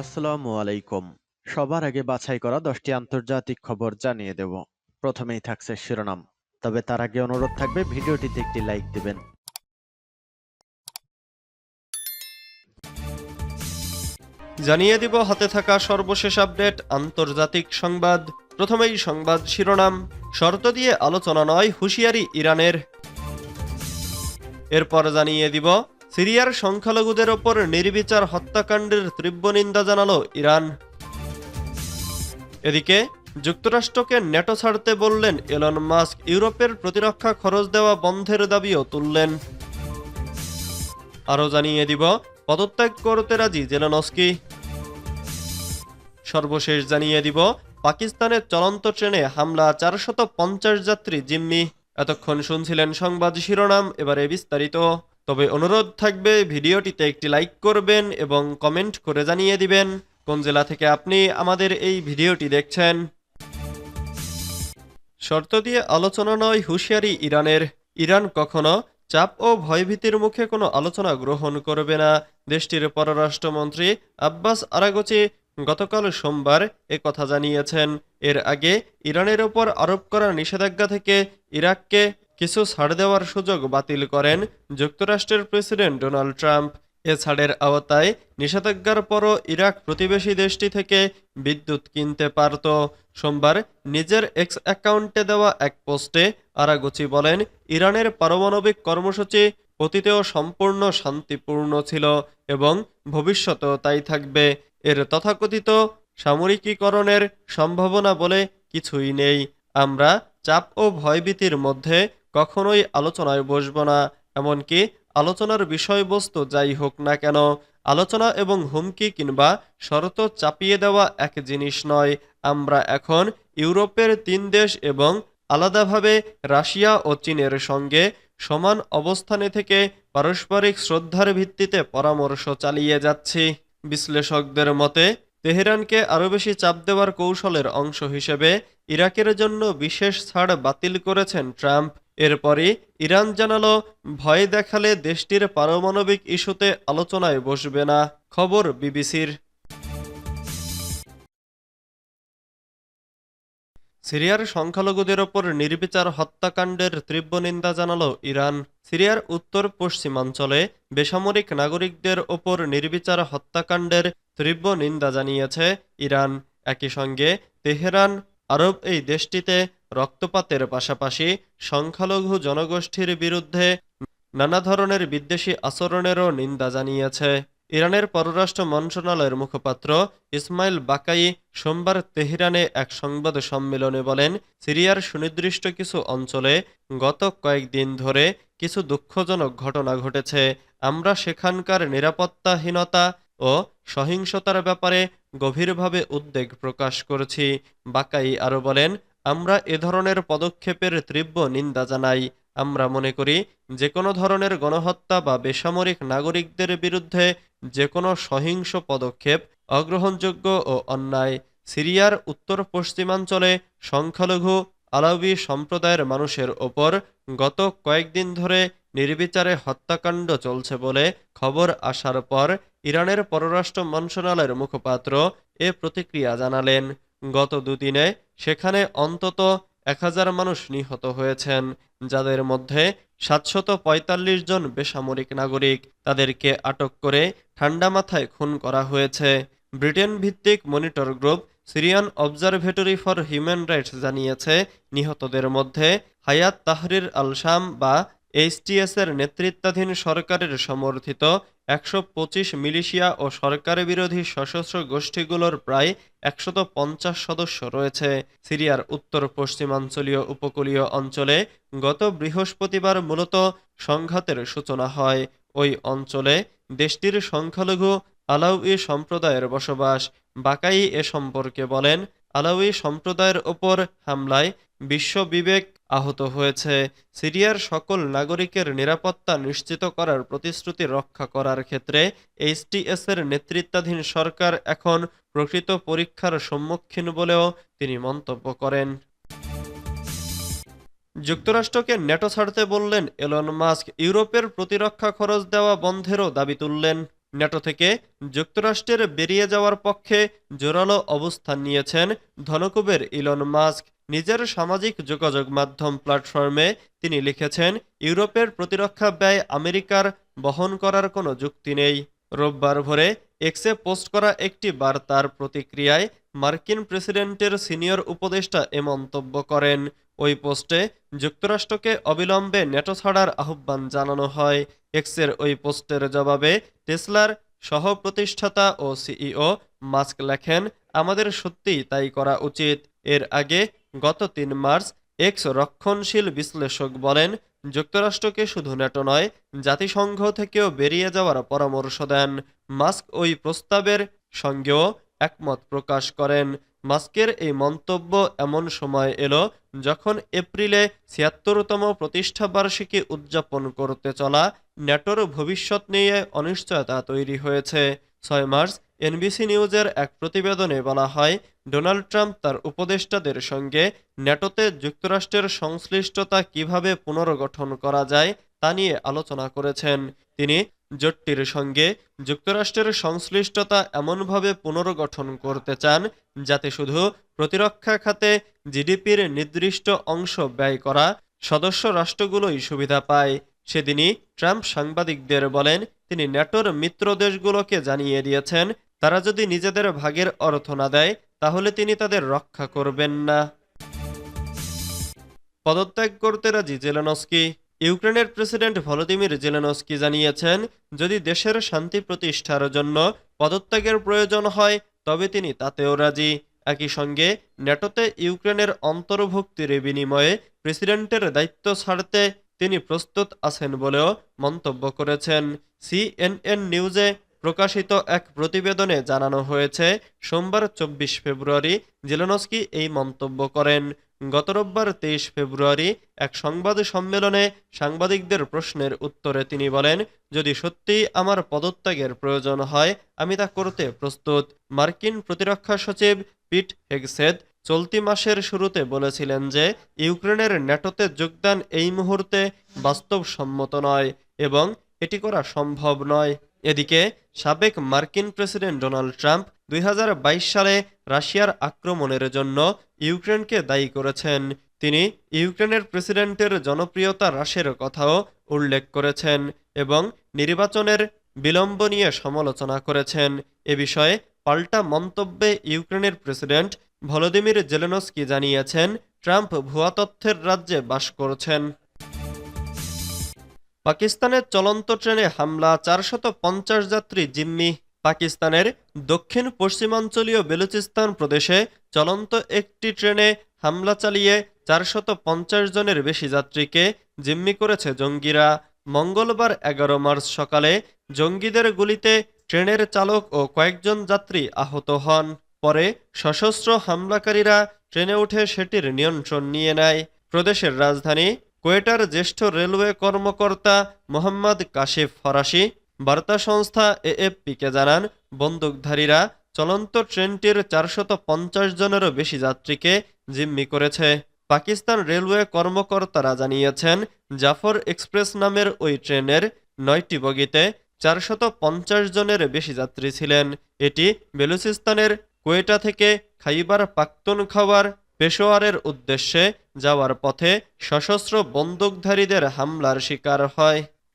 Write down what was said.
আসসালামু আলাইকুম। সবার আগে বাছাই করা দশটি আন্তর্জাতিক খবর জানিয়ে দেব। প্রথমেই থাকছে শিরোনাম। তবে তার আগে অনুরোধ থাকবে, ভিডিওটিতে একটি লাইক দিবেন। জানিয়ে দিব, হাতে থাকা সর্বশেষ আপডেট, আন্তর্জাতিক সংবাদ। প্রথমেই সংবাদ শিরোনাম। শর্ত দিয়ে আলোচনা নয়, হুঁশিয়ারি ইরানের। এরপর জানিয়ে দিব সিরিয়ার সংখ্যালঘুদের ওপর নির্বিচার হত্যাকাণ্ডের তীব্র নিন্দা জানালো ইরান। এদিকে, যুক্তরাষ্ট্রকে নেটো ছাড়তে বললেন এলন মাস্ক, ইউরোপের প্রতিরক্ষা খরচ দেওয়া বন্ধের দাবিও তুললেন। আরও জানিয়ে দিব, পদত্যাগ করতে রাজি জেলানস্কি। সর্বশেষ জানিয়ে দিব, পাকিস্তানের চলন্ত ট্রেনে হামলা চারশত যাত্রী জিম্মি। এতক্ষণ শুনছিলেন সংবাদ শিরোনাম, এবারে বিস্তারিত। তবে অনুরোধ থাকবে ভিডিওটিতে একটি লাইক করবেন এবং কমেন্ট করে জানিয়ে দিবেন কোন জেলা থেকে আপনি আমাদের এই ভিডিওটি দেখছেন। শর্ত দিয়ে আলোচনা নয় হুঁশিয়ারি ইরানের। ইরান কখনো চাপ ও ভয়ভীতির মুখে কোনো আলোচনা গ্রহণ করবে না। দেশটির পররাষ্ট্রমন্ত্রী আব্বাস আরাগচি গতকাল সোমবার এ কথা জানিয়েছেন। এর আগে ইরানের ওপর আরোপ করা নিষেধাজ্ঞা থেকে ইরাককে কিছু ছাড় দেওয়ার সুযোগ বাতিল করেন যুক্তরাষ্ট্রের প্রেসিডেন্ট ডোনাল্ড ট্রাম্প। এ ছাড়ের আওতায় নিষেধাজ্ঞার পরও ইরাক প্রতিবেশী দেশটি থেকে বিদ্যুৎ কিনতে পারত। সোমবার নিজের এক্স অ্যাকাউন্টে দেওয়া এক পোস্টে আরাগুচি বলেন, ইরানের পারমাণবিক কর্মসূচি অতীতেও সম্পূর্ণ শান্তিপূর্ণ ছিল এবং ভবিষ্যতেও তাই থাকবে। এর তথাকথিত সামরিকীকরণের সম্ভাবনা বলে কিছুই নেই। আমরা চাপ ও ভয়ভীতির মধ্যে কখনোই আলোচনায় বসব না, এমনকি আলোচনার বিষয়বস্তু যাই হোক না কেন, আলোচনা এবং হুমকি কিংবা শর্ত চাপিয়ে দেওয়া এক জিনিস নয়। আমরা এখন ইউরোপের তিন দেশ এবং আলাদাভাবে রাশিয়া ও চীনের সঙ্গে সমান অবস্থানে থেকে পারস্পরিক শ্রদ্ধার ভিত্তিতে পরামর্শ চালিয়ে যাচ্ছি। বিশ্লেষকদের মতে, তেহরানকে আরও বেশি চাপ দেওয়ার কৌশলের অংশ হিসেবে ইরাকের জন্য বিশেষ ছাড় বাতিল করেছেন ট্রাম্প। এরপরই ইরান জানালো, ভয় দেখালে দেশটির পারমাণবিক ইস্যুতে আলোচনায় বসবে না। খবর বিবিসির। সিরিয়ার সংখ্যালঘুদের ওপর নির্বিচার হত্যাকাণ্ডের তীব্র নিন্দা জানালো ইরান। সিরিয়ার উত্তর পশ্চিমাঞ্চলে বেসামরিক নাগরিকদের ওপর নির্বিচার হত্যাকাণ্ডের তীব্র নিন্দা জানিয়েছে ইরান। একই সঙ্গে তেহরান আরব এই দেশটিতে রক্তপাতের পাশাপাশি সংখ্যালঘু জনগোষ্ঠীর বিরুদ্ধে নানা ধরনের বিদ্বেষী আচরণেরও নিন্দা জানিয়েছে। ইরানের পররাষ্ট্র মন্ত্রণালয়ের মুখপাত্র ইসমাইল বাকাই সোমবার তেহরানে এক সংবাদ সম্মেলনে বলেন, সিরিয়ার সুনির্দিষ্ট কিছু অঞ্চলে গত কয়েকদিন ধরে কিছু দুঃখজনক ঘটনা ঘটেছে। আমরা সেখানকার নিরাপত্তাহীনতা ও সহিংসতার ব্যাপারে গভীরভাবে উদ্বেগ প্রকাশ করেছি, বাকাই আরও বলেন। আমরা এ ধরনের পদক্ষেপের তীব্র নিন্দা জানাই। আমরা মনে করি যে কোনো ধরনের গণহত্যা বা বেসামরিক নাগরিকদের বিরুদ্ধে যে কোনো সহিংস পদক্ষেপ অগ্রহণযোগ্য ও অন্যায়। সিরিয়ার উত্তর পশ্চিমাঞ্চলে সংখ্যালঘু আলাউি সম্প্রদায়ের মানুষের ওপর গত কয়েকদিন ধরে নির্বিচারে হত্যাকাণ্ড চলছে বলে খবর আসার পর ইরানের পররাষ্ট্র মন্ত্রণালয়ের মুখপাত্র এ প্রতিক্রিয়া জানালেন। গত দুদিনে সেখানে অন্তত এক হাজার মানুষ নিহত হয়েছেন, যাদের মধ্যে সাতশত পঁয়তাল্লিশ জন বেসামরিক নাগরিক। তাদেরকে আটক করে ঠান্ডা মাথায় খুন করা হয়েছে। ব্রিটেন ভিত্তিক monitor group Syrian observatory for human rights জানিয়েছে, নিহতদের মধ্যে হায়াত তাহরির আল শাম বা এইচটিএস এর নেতৃত্বাধীন সরকারের সমর্থিত একশো পঁচিশ মিলিশিয়া ও সরকার বিরোধী সশস্ত্র গোষ্ঠীগুলোর প্রায় একশত পঞ্চাশ সদস্য রয়েছে। সিরিয়ার উত্তর পশ্চিমাঞ্চলীয় উপকূলীয় অঞ্চলে গত বৃহস্পতিবার মূলত সংঘাতের সূচনা হয়। ওই অঞ্চলে দেশটির সংখ্যালঘু আলাউই সম্প্রদায়ের বসবাস। বাকাই এ সম্পর্কে বলেন, আলাউই সম্প্রদায়ের ওপর হামলায় বিশ্ব বিবেক আহত হয়েছে। সিরিয়ার সকল নাগরিকের নিরাপত্তা নিশ্চিত করার প্রতিশ্রুতি রক্ষা করার ক্ষেত্রে এইচটিএস এর নেতৃত্বাধীন সরকার এখন প্রকৃত পরীক্ষার সম্মুখীন বলেও তিনি মন্তব্য করেন। যুক্তরাষ্ট্রকে নেটো ছাড়তে বললেন এলন মাস্ক। ইউরোপের প্রতিরক্ষা খরচ দেওয়া বন্ধেরও দাবি তুললেন। ন্যাটো থেকে যুক্তরাষ্ট্রের বেরিয়ে যাওয়ার পক্ষে জোরালো অবস্থান নিয়েছেন ধনকুবের ইলন মাস্ক। নিজের সামাজিক যোগাযোগ মাধ্যম প্ল্যাটফর্মে তিনি লিখেছেন, ইউরোপের প্রতিরক্ষা ব্যয় আমেরিকার বহন করার কোনো যুক্তি নেই। রোববার ভোরে এক্সে পোস্ট করা একটি বার্তার প্রতিক্রিয়ায় মার্কিন প্রেসিডেন্টের সিনিয়র উপদেষ্টা এ মন্তব্য করেন। ওই পোস্টে যুক্তরাষ্ট্রকে অবিলম্বে নেটো ছাড়ার আহ্বান জানানো হয়। এক্সের ওই পোস্টের জবাবে টেসলার সহ প্রতিষ্ঠাতা ও সিইও মাস্ক লেখেন, আমাদের সত্যিই তাই করা উচিত। এর আগে গত তিন মার্চ এক্স রক্ষণশীল বিশ্লেষক বলেন, যুক্তরাষ্ট্রকে শুধু ন্যাটো নয়, জাতিসংঘ থেকেও বেরিয়ে যাওয়ার পরামর্শ দেন। মাস্ক ওই প্রস্তাবের সঙ্গেও একমত প্রকাশ করেন। মাস্কের এই মন্তব্য এমন সময় এলো যখন এপ্রিলে ছিয়াত্তরতম প্রতিষ্ঠাবার্ষিকী উদযাপন করতে চলা ন্যাটোর ভবিষ্যৎ নিয়ে অনিশ্চয়তা তৈরি হয়েছে। ছয় মার্চ এনবিসি নিউজের এক প্রতিবেদনে বলা হয়, ডোনাল্ড ট্রাম্প তার উপদেষ্টাদের সঙ্গে ন্যাটোতে যুক্তরাষ্ট্রের সংশ্লিষ্টতা কীভাবে পুনর্গঠন করা যায় তা নিয়ে আলোচনা করেছেন। তিনি জোটটির সঙ্গে যুক্তরাষ্ট্রের সংশ্লিষ্টতা এমনভাবে পুনর্গঠন করতে চান যাতে শুধু প্রতিরক্ষা খাতে জিডিপির নির্দিষ্ট অংশ ব্যয় করা সদস্য রাষ্ট্রগুলোই সুবিধা পায়। সেদিনই ট্রাম্প সাংবাদিকদের বলেন, তিনি ন্যাটোর মিত্র দেশগুলোকে জানিয়ে দিয়েছেন তারা যদি নিজেদের ভাগের অর্থ না দেয়, তাহলে তিনি তাদের রক্ষা করবেন না। পদত্যাগ করতে রাজি জেলেনস্কি। ইউক্রেনের প্রেসিডেন্ট ভলোদিমির জেলেনস্কি জানিয়েছেন, যদি দেশের শান্তি প্রতিষ্ঠার জন্য পদত্যাগের প্রয়োজন হয়, তবে তিনি তাতেও রাজি। একই সঙ্গে ন্যাটোতে ইউক্রেনের অন্তর্ভুক্তির বিনিময়ে প্রেসিডেন্টের দায়িত্ব ছাড়তে তিনি প্রস্তুত আছেন বলেও মন্তব্য করেছেন। সিএনএন নিউজে প্রকাশিত এক প্রতিবেদনে জানানো হয়েছে, সোমবার চব্বিশ ফেব্রুয়ারি জেলেনস্কি এই মন্তব্য করেন। গত রোববার তেইশ ফেব্রুয়ারি এক সংবাদ সম্মেলনে সাংবাদিকদের প্রশ্নের উত্তরে তিনি বলেন, যদি সত্যিই আমার পদত্যাগের প্রয়োজন হয়, আমি তা করতে প্রস্তুত। মার্কিন প্রতিরক্ষা সচিব পিট হেগসেদ চলতি মাসের শুরুতে বলেছিলেন যে, ইউক্রেনের ন্যাটোতে যোগদান এই মুহূর্তে বাস্তবসম্মত নয় এবং এটি করা সম্ভব নয়। এদিকে সাবেক মার্কিন প্রেসিডেন্ট ডোনাল্ড ট্রাম্প দুই হাজার বাইশ সালে রাশিয়ার আক্রমণের জন্য ইউক্রেনকে দায়ী করেছেন। তিনি ইউক্রেনের প্রেসিডেন্টের জনপ্রিয়তা হ্রাসের কথাও উল্লেখ করেছেন এবং নির্বাচনের বিলম্ব নিয়ে সমালোচনা করেছেন। এ বিষয়ে পাল্টা মন্তব্যে ইউক্রেনের প্রেসিডেন্ট ভলোদিমির জেলেনস্কি জানিয়েছেন, ট্রাম্প ভুয়া তথ্যের রাজ্যে বাস করছেন। পাকিস্তানের চলন্ত ট্রেনে হামলা, চারশত পঞ্চাশ যাত্রী জিম্মি। পাকিস্তানের দক্ষিণ পশ্চিমাঞ্চলীয় বেলুচিস্তান প্রদেশে চলন্ত একটি ট্রেনে হামলা চালিয়ে চারশত পঞ্চাশ জনের বেশি যাত্রীকে জিম্মি করেছে জঙ্গিরা। মঙ্গলবার এগারো মার্চ সকালে জঙ্গিদের গুলিতে ট্রেনের চালক ও কয়েকজন যাত্রী আহত হন। পরে সশস্ত্র হামলাকারীরা ট্রেনে উঠে সেটির নিয়ন্ত্রণ নিয়ে নেয়। প্রদেশের রাজধানী কোয়েটার জ্যেষ্ঠ রেলওয়ে কর্মকর্তা মোহাম্মদ কাশিফ ফরাসি, বার্তা সংস্থা এএফপিকে জানান, বন্দুকধারীরা চলন্ত ট্রেনটির চারশত পঞ্চাশ জনেরও বেশি যাত্রীকে জিম্মি করেছে। পাকিস্তান রেলওয়ে কর্মকর্তারা জানিয়েছেন, জাফর এক্সপ্রেস নামের ওই ট্রেনের নয়টি বগিতে চারশত পঞ্চাশ জনের বেশি যাত্রী ছিলেন। এটি বেলুচিস্তানের কোয়েটা থেকে খাইবার পাক্তুনখাওয়ার পেশোয়ারের উদ্দেশ্যে যাওয়ার পথে সশস্ত্র বন্দুকধারীদের হামলার শিকার হয়।